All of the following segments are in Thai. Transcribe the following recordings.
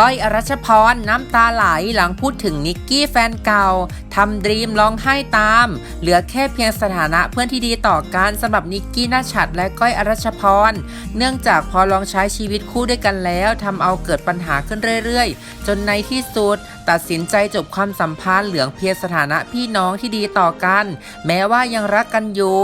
ก้อยอรัชพรน้ำตาไหลหลังพูดถึงนิกกี้แฟนเก่าทำดรีมร้องไห้ตาม เหลือแค่เพียงสถานะเพื่อนที่ดีต่อกันสำหรับนิกกี้นาชัดและก้อยอรัชพร เนื่องจากพอลองใช้ชีวิตคู่ด้วยกันแล้วทำเอาเกิดปัญหาขึ้นเรื่อยๆ จนในที่สุด ตัดสินใจจบความสัมพันธ์เหลืองเพียงสถานะพี่น้องที่ดีต่อกัน แม้ว่ายังรักกันอยู่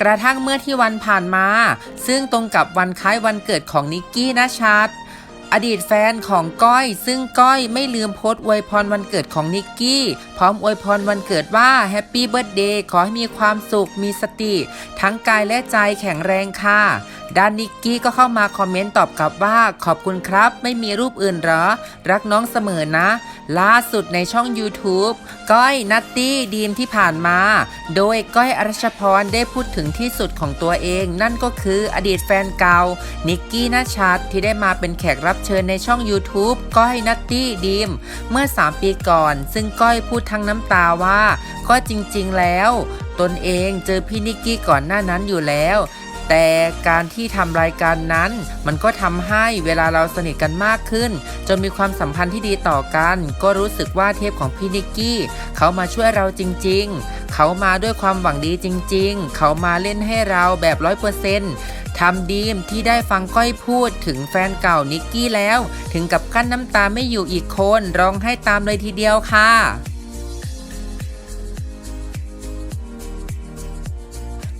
กระทั่งเมื่อที่วันผ่านมา ซึ่งตรงกับวันคล้ายวันเกิดของนิกกี้นาชัด อดีตแฟนของก้อย ซึ่งก้อยไม่ลืมโพสต์อวยพรวันเกิดของนิกกี้ พร้อมอวยพรวันเกิดว่าแฮปปี้เบิร์ดเดย์ขอให้มีความสุขมีสติ ทั้งกายและใจแข็งแรงค่ะ ด้านนิกกี้ก็เข้ามาคอมเมนต์ตอบกลับว่า ขอบคุณครับ ไม่มีรูปอื่นหรอ รักน้องเสมอนะ ล่าสุดในช่อง YouTube ก้อยนัตตี้ดีมที่ผ่านมา โดยก้อยอรัชพรได้พูดถึงที่สุดของตัวเอง นั่นก็คืออดีตแฟนเก่า นิกกี้นาชัดที่ได้มาเป็นแขกรับเชิญในช่อง YouTube ก้อยนัตตี้ดีมเมื่อ 3 ปีก่อน ซึ่งก้อยพูดทั้งน้ำตาว่า ก็จริงๆแล้ว ตนเองเจอพี่นิกกี้ก่อนหน้านั้นอยู่แล้ว แต่การที่ทำรายการนั้น มันก็ทำให้เวลาเราสนิทกันมากขึ้น จนมีความสัมพันธ์ที่ดีต่อกัน ก็รู้สึกว่าเทปของพี่นิกกี้เขามาช่วยเราจริง ๆ เขามาด้วยความหวังดีจริง ๆ เขามาเล่นให้เราแบบร้อยเปอร์เซ็นต์ทำดีมที่ได้ฟังก้อยพูดถึงแฟนเก่านิกกี้แล้ว ถึงกับกั้นน้ำตาไม่อยู่อีกคนร้องให้ตามเลยทีเดียวค่ะ